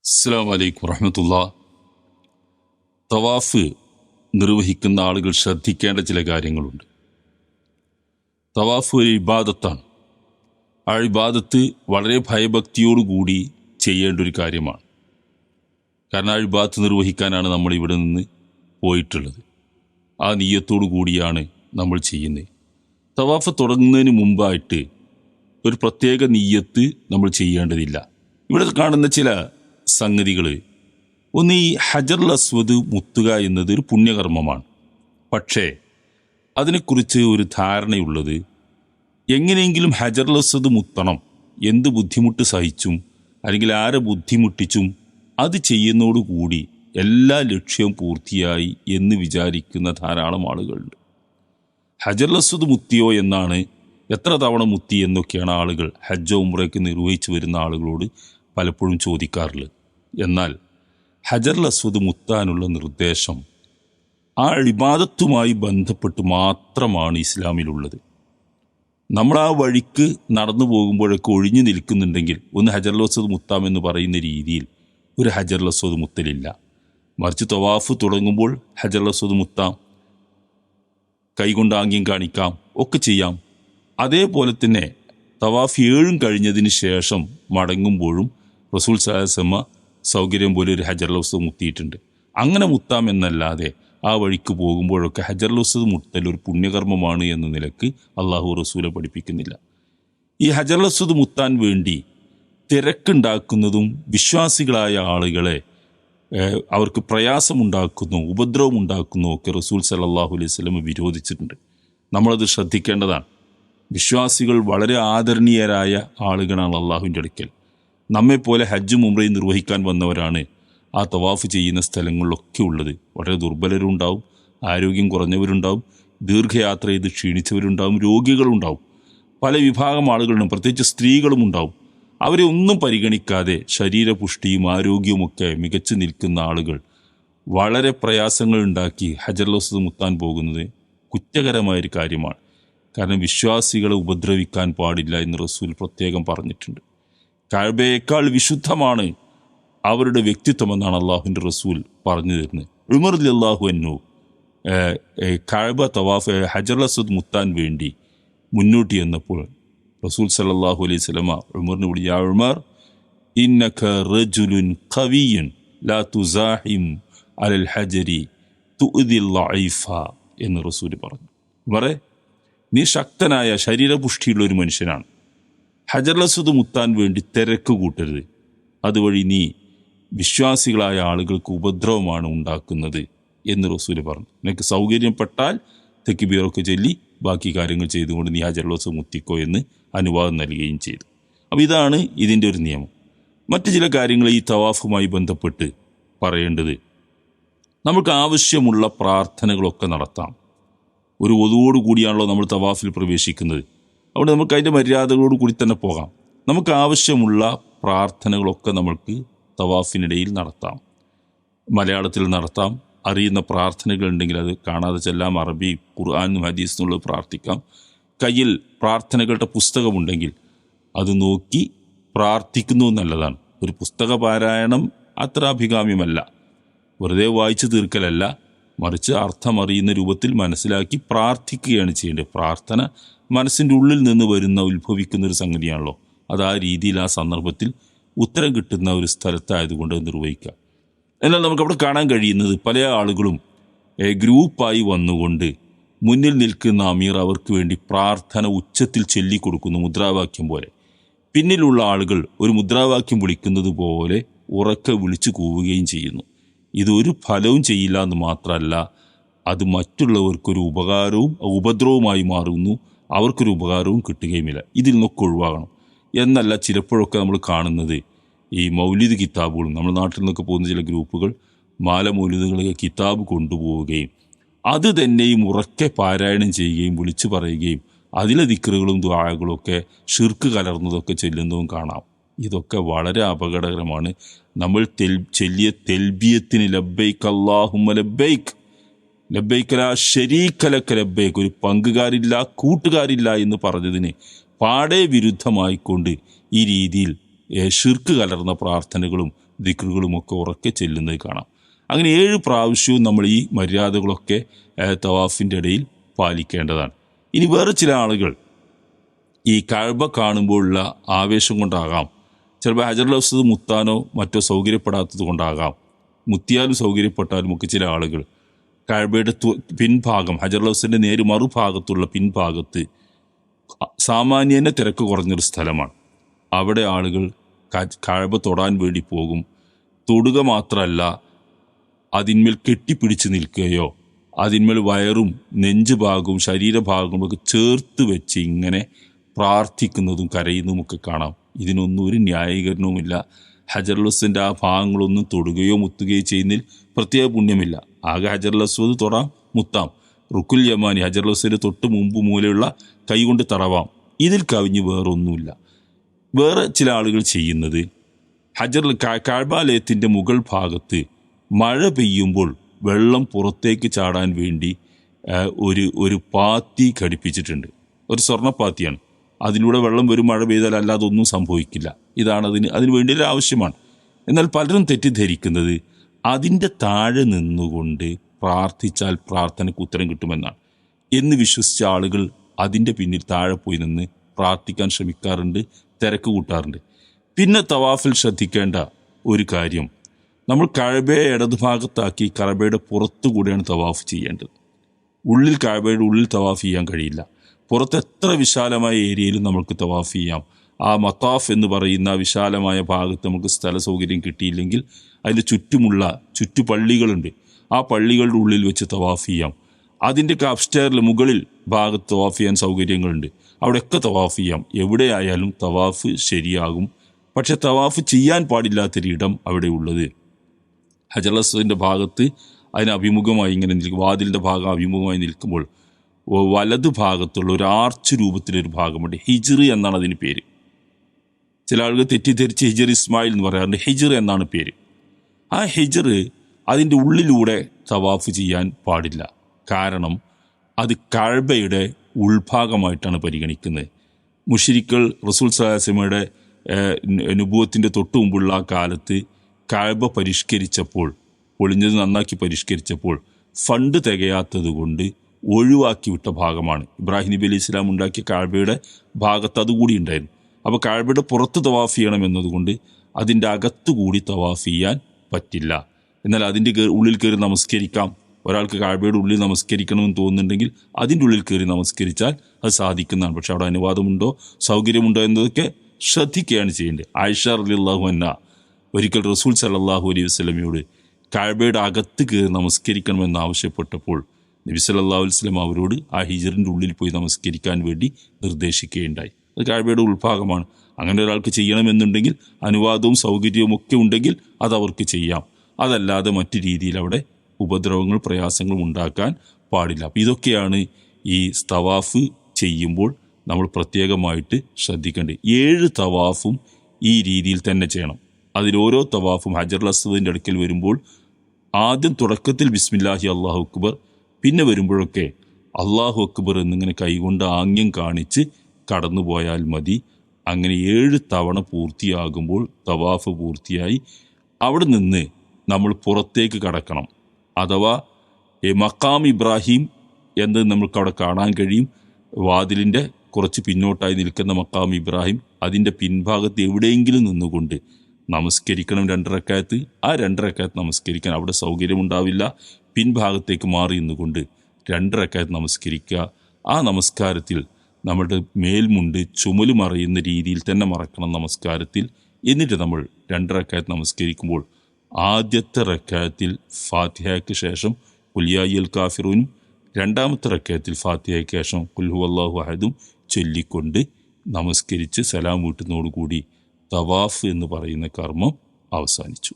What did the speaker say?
അസ്സാം വലൈക്കും വറഹമത്തുള്ള. തവാഫ് നിർവഹിക്കുന്ന ആളുകൾ ശ്രദ്ധിക്കേണ്ട ചില കാര്യങ്ങളുണ്ട്. തവാഫ് ഒരു ഇബാദത്താണ്. ആ ഇബാദത്ത് വളരെ ഭയഭക്തിയോടുകൂടി ചെയ്യേണ്ട ഒരു കാര്യമാണ്. കാരണം ആ ഇബാദത്ത് നിർവഹിക്കാനാണ് നമ്മൾ ഇവിടെ നിന്ന് പോയിട്ടുള്ളത്. ആ നീയത്തോടു കൂടിയാണ് നമ്മൾ ചെയ്യുന്നത്. തവാഫ് തുടങ്ങുന്നതിന് മുമ്പായിട്ട് ഒരു പ്രത്യേക നീയത്ത് നമ്മൾ ചെയ്യേണ്ടതില്ല. ഇവിടെ കാണുന്ന ചില സംഗതികൾ ഒന്ന് ഈ ഹജർ അസ്വദ് മുത്തുക എന്നത് ഒരു പുണ്യകർമ്മമാണ്. പക്ഷേ അതിനെക്കുറിച്ച് ഒരു ധാരണയുള്ളത് എങ്ങനെയെങ്കിലും ഹജർ അസ്വദ് മുത്തണം എന്ത് ബുദ്ധിമുട്ട് സഹിച്ചും അല്ലെങ്കിൽ ആരെ ബുദ്ധിമുട്ടിച്ചും അത് ചെയ്യുന്നതോടുകൂടി എല്ലാ ലക്ഷ്യവും പൂർത്തിയായി എന്ന് വിചാരിക്കുന്ന ധാരാളം ആളുകളുണ്ട്. ഹജർ അസ്വദ് മുത്തിയോ എന്നാണ് എത്ര തവണ മുത്തി എന്നൊക്കെയാണ് ആളുകൾ ഹജ്ജോ ഉംറയ്ക്ക് നിർവഹിച്ചു വരുന്ന ആളുകളോട് പലപ്പോഴും ചോദിക്കാറുള്ളത്. എന്നാൽ ഹജർ അസ്വദ് മുത്താനുള്ള നിർദ്ദേശം ആ ഇബാദത്തുമായി ബന്ധപ്പെട്ട് മാത്രമാണ് ഇസ്ലാമിലുള്ളത്. നമ്മൾ ആ വഴിക്ക് നടന്നു പോകുമ്പോഴൊക്കെ ഒഴിഞ്ഞു നിൽക്കുന്നുണ്ടെങ്കിൽ ഒന്ന് ഹജർ ലസ്വദ് മുത്താം എന്ന് പറയുന്ന രീതിയിൽ ഒരു ഹജർ ലസ്വദ് മുത്തലില്ല. മറിച്ച് തവാഫ് തുടങ്ങുമ്പോൾ ഹജർ ലസ്വദ് മുത്താം കൈകൊണ്ട് ആംഗ്യം കാണിക്കാം ഒക്കെ ചെയ്യാം. അതേപോലെ തന്നെ തവാഫ് ഏഴും കഴിഞ്ഞതിന് ശേഷം മടങ്ങുമ്പോഴും റസൂൽ സാഹസമ്മ സൗകര്യം പോലെ ഒരു ഹജർ ലൗസ് മുത്തിയിട്ടുണ്ട്. അങ്ങനെ മുത്താം എന്നല്ലാതെ ആ വഴിക്ക് പോകുമ്പോഴൊക്കെ ഹജർ ലൗസ് മുത്തൽ ഒരു പുണ്യകർമ്മമാണ് എന്ന നിലയ്ക്ക് അള്ളാഹു റസൂലെ പഠിപ്പിക്കുന്നില്ല. ഈ ഹജർ ലൗസത് മുത്താൻ വേണ്ടി തിരക്കുണ്ടാക്കുന്നതും വിശ്വാസികളായ ആളുകളെ അവർക്ക് പ്രയാസമുണ്ടാക്കുന്നു ഉപദ്രവമുണ്ടാക്കുന്നു ഒക്കെ റസൂൽ സലല്ലാഹു അലൈഹി സ്വലം വിരോധിച്ചിട്ടുണ്ട്. നമ്മളത് ശ്രദ്ധിക്കേണ്ടതാണ്. വിശ്വാസികൾ വളരെ ആദരണീയരായ ആളുകളാണ് അള്ളാഹുവിന്റെ അടുക്കൽ. നമ്മെപ്പോലെ ഹജ്ജും ഉംറയും നിർവഹിക്കാൻ വന്നവരാണ് ആ തവാഫ് ചെയ്യുന്ന സ്ഥലങ്ങളിലൊക്കെ ഉള്ളത്. വളരെ ദുർബലരുണ്ടാവും ആരോഗ്യം കുറഞ്ഞവരുണ്ടാവും ദീർഘയാത്ര ചെയ്ത് ക്ഷീണിച്ചവരുണ്ടാവും രോഗികളുണ്ടാവും. പല വിഭാഗം ആളുകളും പ്രത്യേകിച്ച് സ്ത്രീകളും ഉണ്ടാവും. അവരെ ഒന്നും പരിഗണിക്കാതെ ശരീരപുഷ്ടിയും ആരോഗ്യവുമൊക്കെ മികച്ചു നിൽക്കുന്ന ആളുകൾ വളരെ പ്രയാസങ്ങൾ ഉണ്ടാക്കി ഹജർലോസ് മുത്താൻ പോകുന്നത് കുറ്റകരമായൊരു കാര്യമാണ്. കാരണം വിശ്വാസികളെ ഉപദ്രവിക്കാൻ പാടില്ല എന്ന് റസൂൽ പ്രത്യേകം പറഞ്ഞിട്ടുണ്ട്. കഴബയേക്കാൾ വിശുദ്ധമാണ് അവരുടെ വ്യക്തിത്വം എന്നാണ് അള്ളാഹുവിന്റെ റസൂൽ പറഞ്ഞു തരുന്നത്. ഉമർ അള്ളാഹു എന്നു കഴബ തവാഫ് ഹജർ അസദ് മുത്താൻ വേണ്ടി മുന്നോട്ട് ചെന്നപ്പോൾ റസൂൽ സല്ലല്ലാഹു അലൈഹി സ്വലമ ഉമറിന് വിളി ഉമർ ഇന്നക റജുലുൻ ഖവിയുൻ ലാ തുസാഹിം അലൽ ഹജരി ലഈഫ എന്ന് റസൂൽ പറഞ്ഞു. ഉമറെ നീ ശക്തനായ ശരീരപുഷ്ടിയുള്ള ഒരു മനുഷ്യനാണ്. ഹജർലസുദ് മുത്താൻ വേണ്ടി തിരക്ക് കൂട്ടരുത്. അതുവഴി നീ വിശ്വാസികളായ ആളുകൾക്ക് ഉപദ്രവമാണ് ഉണ്ടാക്കുന്നത് എന്ന് റസൂൽ പറഞ്ഞു. നിനക്ക് സൗകര്യപ്പെട്ടാൽ തെക്കിബീറൊക്കെ ചൊല്ലി ബാക്കി കാര്യങ്ങൾ ചെയ്തുകൊണ്ട് നീ ഹജർലസ് മുത്തിക്കോ എന്ന് അനുവാദം നൽകുകയും ചെയ്തു. അപ്പോൾ ഇതാണ് ഇതിന്റെ ഒരു നിയമം. മറ്റു ചില കാര്യങ്ങൾ ഈ തവാഫുമായി ബന്ധപ്പെട്ട് പറയേണ്ടത് നമുക്ക് ആവശ്യമുള്ള പ്രാർത്ഥനകളൊക്കെ നടത്താം. ഒരു ഒതുവോടു കൂടിയാണല്ലോ നമ്മൾ തവാഫിൽ പ്രവേശിക്കുന്നത്. അതുകൊണ്ട് നമുക്ക് അതിന്റെ മര്യാദകളോട് കൂടി തന്നെ പോകാം. നമുക്ക് ആവശ്യമുള്ള പ്രാർത്ഥനകളൊക്കെ നമ്മൾക്ക് തവാഫിനിടയിൽ നടത്താം. മലയാളത്തിൽ നടത്താം. അറിയുന്ന പ്രാർത്ഥനകൾ ഉണ്ടെങ്കിൽ അത് കാണാതെ ചെല്ലാം അറബി ഖുർആാനും ഹദീസ് എന്നുള്ളത് പ്രാർത്ഥിക്കാം. കയ്യിൽ പ്രാർത്ഥനകളുടെ പുസ്തകമുണ്ടെങ്കിൽ അത് നോക്കി പ്രാർത്ഥിക്കുന്നു നല്ലതാണ്. ഒരു പുസ്തക പാരായണം അത്ര അഭികാമ്യമല്ല. വെറുതെ വായിച്ചു തീർക്കലല്ല. മറിച്ച് അർത്ഥമറിയുന്ന രൂപത്തിൽ മനസ്സിലാക്കി പ്രാർത്ഥിക്കുകയാണ് ചെയ്യേണ്ടത്. പ്രാർത്ഥന മനസ്സിന്റെ ഉള്ളിൽ നിന്ന് വരുന്ന ഉത്ഭവിക്കുന്ന ഒരു സംഗതിയാണല്ലോ. അത് ആ രീതിയിൽ ആ സന്ദർഭത്തിൽ ഉത്തരം കിട്ടുന്ന ഒരു സ്ഥലത്തായതുകൊണ്ട് നിർവഹിക്കുക. എന്നാൽ നമുക്കവിടെ കാണാൻ കഴിയുന്നത് പല ആളുകളും ഗ്രൂപ്പായി വന്നുകൊണ്ട് മുന്നിൽ നിൽക്കുന്ന അമീർ അവർക്ക് വേണ്ടി പ്രാർത്ഥന ഉച്ചത്തിൽ ചൊല്ലിക്കൊടുക്കുന്നു മുദ്രാവാക്യം പോലെ. പിന്നിലുള്ള ആളുകൾ ഒരു മുദ്രാവാക്യം വിളിക്കുന്നത് പോലെ ഉറക്കെ വിളിച്ചു കൂവുകയും ചെയ്യുന്നു. ഇതൊരു ഫലവും ചെയ്യില്ല എന്ന് മാത്രമല്ല അത് മറ്റുള്ളവർക്കൊരു ഉപകാരവും ഉപദ്രവവുമായി മാറുന്നു. അവർക്കൊരു ഉപകാരവും കിട്ടുകയുമില്ല. ഇതിൽ നിന്നൊക്കെ ഒഴിവാകണം. എന്നല്ല ചിലപ്പോഴൊക്കെ നമ്മൾ കാണുന്നത് ഈ മൗലിദ് കിതാബുകളും നമ്മുടെ നാട്ടിൽ നിന്നൊക്കെ പോകുന്ന ചില ഗ്രൂപ്പുകൾ മാല മൗലിദുകളൊക്കെ കിതാബ് കൊണ്ടുപോവുകയും അത് തന്നെയും ഉറക്കെ പാരായണം ചെയ്യുകയും വിളിച്ചു പറയുകയും അതിലെ ദിക്കറുകളും ദ്വാരകളും ഒക്കെ ഷിർക്ക് കലർന്നതൊക്കെ ചെല്ലുന്നതും കാണാം. ഇതൊക്കെ വളരെ അപകടകരമാണ്. നമ്മൾ തെൽ ചെല്ലിയ തെൽബിയത്തിന് ലബ്ബൈക്ക് അള്ളാഹുമ്മ ലബ്ബൈക്ക് ലബ്ബൈക്കല ഷരീക്കലക്ക ലബൈക്ക് ഒരു പങ്കുകാരില്ല കൂട്ടുകാരില്ല എന്ന് പറഞ്ഞതിന് പാടെ വിരുദ്ധമായിക്കൊണ്ട് ഈ രീതിയിൽ ഷിർക്ക് കലർന്ന പ്രാർത്ഥനകളും ദിക്റുകളുമൊക്കെ ഉറക്കെ ചെല്ലുന്നത് കാണാം. അങ്ങനെ ഏഴ് പ്രാവശ്യവും നമ്മൾ ഈ മര്യാദകളൊക്കെ തവാഫിന്റെ ഇടയിൽ പാലിക്കേണ്ടതാണ്. ഇനി വേറെ ചില ആളുകൾ ഈ കഴബ കാണുമ്പോഴുള്ള ആവേശം കൊണ്ടാകാം. ചിലപ്പോൾ ഹജറുൽ അസ്വദ് മുത്താനോ മറ്റോ സൗകര്യപ്പെടാത്തത് കൊണ്ടാകാം. മുത്തിയാലും സൗകര്യപ്പെട്ടാലും ഒക്കെ ചില ആളുകൾ കഴബയുടെ പിൻഭാഗം ഹജറുൽ ഹൗസിന്റെ നേര് മറുഭാഗത്തുള്ള പിൻഭാഗത്ത് സാമാന്യേന തിരക്ക് കുറഞ്ഞൊരു സ്ഥലമാണ്. അവിടെ ആളുകൾ കഴബ തൊടാൻ വേണ്ടി പോകും. തൊടുക മാത്രമല്ല അതിന്മേൽ കെട്ടിപ്പിടിച്ച് നിൽക്കുകയോ അതിന്മേൽ വയറും നെഞ്ച് ഭാഗവും ശരീരഭാഗവും ഒക്കെ ചേർത്ത് വെച്ച് ഇങ്ങനെ പ്രാർത്ഥിക്കുന്നതും കരയുന്നതുമൊക്കെ കാണാം. ഇതിനൊന്നും ഒരു ന്യായീകരണവുമില്ല. ഹജറുൽ ആ ഭാഗങ്ങളൊന്നും തൊടുകയോ മുത്തുകയോ ചെയ്യുന്നതിൽ പ്രത്യേക പുണ്യമില്ല. ആകെ ഹജറുൽ അസ്വദ് തൊടാം മുത്താം. റുക്കുൽ യമാനി ഹജറുൽ അസ്വദിന് തൊട്ട് മുമ്പ് മൂലയുള്ള കൈകൊണ്ട് തറവാം. ഇതിൽ കവിഞ്ഞ് വേറൊന്നുമില്ല. വേറെ ചില ആളുകൾ ചെയ്യുന്നത് ഹജർ കാഴ്ബാലയത്തിന്റെ മുകൾ ഭാഗത്ത് മഴ പെയ്യുമ്പോൾ വെള്ളം പുറത്തേക്ക് ചാടാൻ വേണ്ടി ഒരു ഒരു പാത്തി ഘടിപ്പിച്ചിട്ടുണ്ട്. ഒരു സ്വർണപ്പാത്തിയാണ് അതിലൂടെ വെള്ളം വരും മഴ പെയ്താൽ അല്ലാതെ ഒന്നും സംഭവിക്കില്ല. ഇതാണ് അതിന് അതിന് വേണ്ടിയുള്ള ആവശ്യമാണ്. എന്നാൽ പലരും തെറ്റിദ്ധരിക്കുന്നത് അതിന്റെ താഴെ നിന്നുകൊണ്ട് പ്രാർത്ഥിച്ചാൽ പ്രാർത്ഥനയ്ക്ക് ഉത്തരം കിട്ടുമെന്നാണ്. എന്ന് വിശ്വസിച്ച ആളുകൾ അതിന്റെ പിന്നിൽ താഴെ പോയി നിന്ന് പ്രാർത്ഥിക്കാൻ ശ്രമിക്കാറുണ്ട് തിരക്ക് കൂട്ടാറുണ്ട്. പിന്നെ തവാഫിൽ ശ്രദ്ധിക്കേണ്ട ഒരു കാര്യം. നമ്മൾ കഴബയെ ഇടതുഭാഗത്താക്കി കഴബയുടെ പുറത്തു കൂടെയാണ് തവാഫ് ചെയ്യേണ്ടത്. ഉള്ളിൽ കഴബയുടെ ഉള്ളിൽ തവാഫ് ചെയ്യാൻ കഴിയില്ല. പുറത്ത് എത്ര വിശാലമായ ഏരിയയിലും നമുക്ക് തവാഫ് ചെയ്യാം. ആ മത്താഫ് എന്ന് പറയുന്ന വിശാലമായ ഭാഗത്ത് നമുക്ക് സ്ഥല സൗകര്യം കിട്ടിയില്ലെങ്കിൽ അതിന് ചുറ്റുമുള്ള ചുറ്റുപള്ളികളുണ്ട്. ആ പള്ളികളുടെ ഉള്ളിൽ വെച്ച് തവാഫ് ചെയ്യാം. അതിന്റെ അപ്സ്റ്റെയറിൽ മുകളിൽ ഭാഗത്ത് തവാഫ് ചെയ്യാൻ സൗകര്യങ്ങളുണ്ട്. അവിടെയൊക്കെ തവാഫ് ചെയ്യാം. എവിടെയായാലും തവാഫ് ശരിയാകും. പക്ഷെ തവാഫ് ചെയ്യാൻ പാടില്ലാത്തൊരിടം അവിടെ ഉള്ളത് ഹജറസിന്റെ ഭാഗത്ത് അതിന് അഭിമുഖമായി ഇങ്ങനെ നിൽക്കും. വാതിലിന്റെ ഭാഗം അഭിമുഖമായി നിൽക്കുമ്പോൾ വലത് ഭാഗത്തുള്ള ഒരു ആർച്ച് രൂപത്തിലൊരു ഭാഗമുണ്ട്. ഹിജ്റി എന്നാണ് അതിന് പേര്. ചില ആളുകൾ തെറ്റിദ്ധരിച്ച് ഹിജർ ഇസ്മായിൽ എന്ന് പറയാറുണ്ട്. ഹിജർ എന്നാണ് പേര്. ആ ഹിജർ അതിന്റെ ഉള്ളിലൂടെ തവാഫ് ചെയ്യാൻ പാടില്ല. കാരണം അത് കഴബയുടെ ഉൾഭാഗമായിട്ടാണ് പരിഗണിക്കുന്നത്. മുഷിരിക്കൾ റസൂൽ സലാസിമയുടെ അനുഭവത്തിന്റെ തൊട്ടു മുമ്പുള്ള ആ കാലത്ത് കഴബ പരിഷ്കരിച്ചപ്പോൾ പൊളിഞ്ഞത് നന്നാക്കി പരിഷ്കരിച്ചപ്പോൾ ഫണ്ട് തികയാത്തത് കൊണ്ട് ഒഴിവാക്കി വിട്ട ഭാഗമാണ്. ഇബ്രാഹിം നബി അലി ഇസ്ലാം ഉണ്ടാക്കിയ കാഴ്ബയുടെ ഭാഗത്ത് അതുകൂടി ഉണ്ടായിരുന്നു. അപ്പോൾ കാഴ്ബയുടെ പുറത്ത് തവാഫ് ചെയ്യണം എന്നതുകൊണ്ട് അതിന്റെ അകത്തുകൂടി തവാഫ് ചെയ്യാൻ പറ്റില്ല. എന്നാൽ അതിന്റെ ഉള്ളിൽ കയറി നമസ്കരിക്കാം. ഒരാൾക്ക് കാഴ്ബയുടെ ഉള്ളിൽ നമസ്കരിക്കണമെന്ന് തോന്നുന്നുണ്ടെങ്കിൽ അതിന്റെ ഉള്ളിൽ കയറി നമസ്കരിച്ചാൽ അത് സാധിക്കുന്നതാണ്. പക്ഷെ അവിടെ അനുവാദമുണ്ടോ? സൗകര്യമുണ്ടോ എന്നതൊക്കെ ശ്രദ്ധിക്കുകയാണ് ചെയ്യേണ്ടത്. ആയിഷ റലിള്ളാഹു അന്ന ഒരിക്കൽ റസൂൽ സല്ലല്ലാഹു അലൈഹി വസ്ലമയോട് കാഴ്ബയുടെ അകത്ത് കയറി നമസ്കരിക്കണമെന്ന് ആവശ്യപ്പെട്ടപ്പോൾ നബി അലൈഹി വസ്ലം അവരോട് ആ ഹിജറിന്റെ ഉള്ളിൽ പോയി നമസ്കരിക്കാൻ വേണ്ടി നിർദ്ദേശിക്കുകയുണ്ടായി. അത് കാഴ്വയുടെ ഉൾഭാഗമാണ്. അങ്ങനെ ഒരാൾക്ക് ചെയ്യണമെന്നുണ്ടെങ്കിൽ അനുവാദവും സൗകര്യവും ഒക്കെ ഉണ്ടെങ്കിൽ അത് അവർക്ക് ചെയ്യാം. അതല്ലാതെ മറ്റു രീതിയിൽ അവിടെ ഉപദ്രവങ്ങൾ പ്രയാസങ്ങളും ഉണ്ടാക്കാൻ പാടില്ല. അപ്പം ഇതൊക്കെയാണ് ഈ തവാഫ് ചെയ്യുമ്പോൾ നമ്മൾ പ്രത്യേകമായിട്ട് ശ്രദ്ധിക്കേണ്ടത്. ഏഴ് തവാഫും ഈ രീതിയിൽ തന്നെ ചെയ്യണം. അതിൽ ഓരോ തവാഫും ഹജർ അസ്വദിന്റെ അടുക്കൽ വരുമ്പോൾ ആദ്യം തുടക്കത്തിൽ ബിസ്മില്ലാഹി അള്ളാഹു അക്ബർ പിന്നെ വരുമ്പോഴൊക്കെ അള്ളാഹു അക്ബർ എന്നിങ്ങനെ കൈകൊണ്ട് ആംഗ്യം കാണിച്ച് കടന്നുപോയാൽ മതി. അങ്ങനെ ഏഴ് തവണ പൂർത്തിയാകുമ്പോൾ തവാഫ് പൂർത്തിയായി. അവിടെ നിന്ന് നമ്മൾ പുറത്തേക്ക് കടക്കണം. അഥവാ മക്കാം ഇബ്രാഹിം എന്ന് നമുക്ക് അവിടെ കാണാൻ കഴിയും. വാതിലിന്റെ കുറച്ച് പിന്നോട്ടായി നിൽക്കുന്ന മക്കാം ഇബ്രാഹിം അതിന്റെ പിൻഭാഗത്ത് എവിടെയെങ്കിലും നിന്നുകൊണ്ട് നമസ്കരിക്കണം രണ്ടരക്കായത്ത്. ആ രണ്ടരക്കായത്ത് നമസ്കരിക്കാൻ അവിടെ സൗകര്യമുണ്ടാവില്ല. പിൻഭാഗത്തേക്ക് മാറി നിന്നുകൊണ്ട് രണ്ടരക്കായത്ത് നമസ്കരിക്കുക. ആ നമസ്കാരത്തിൽ നമ്മുടെ മേൽമുണ്ട് ചുമൽ മറയുന്ന രീതിയിൽ തന്നെ മറക്കണം നമസ്കാരത്തിൽ. എന്നിട്ട് നമ്മൾ രണ്ടരക്കായത്ത് നമസ്കരിക്കുമ്പോൾ ആദ്യത്തെ റക്കായത്തിൽ ഫാത്തിഹയ്ക്ക് ശേഷം കുലിയായിൽ കാഫിറൂനും രണ്ടാമത്തെ റക്കായത്തിൽ ഫാത്തിഹയ്ക്ക് ശേഷം കുൽഹു അള്ളാഹു അഹദും ചൊല്ലിക്കൊണ്ട് നമസ്കരിച്ച് സലാം വീട്ടുന്നതോടുകൂടി തവാഫ് എന്ന് പറയുന്ന കർമ്മം അവസാനിച്ചു.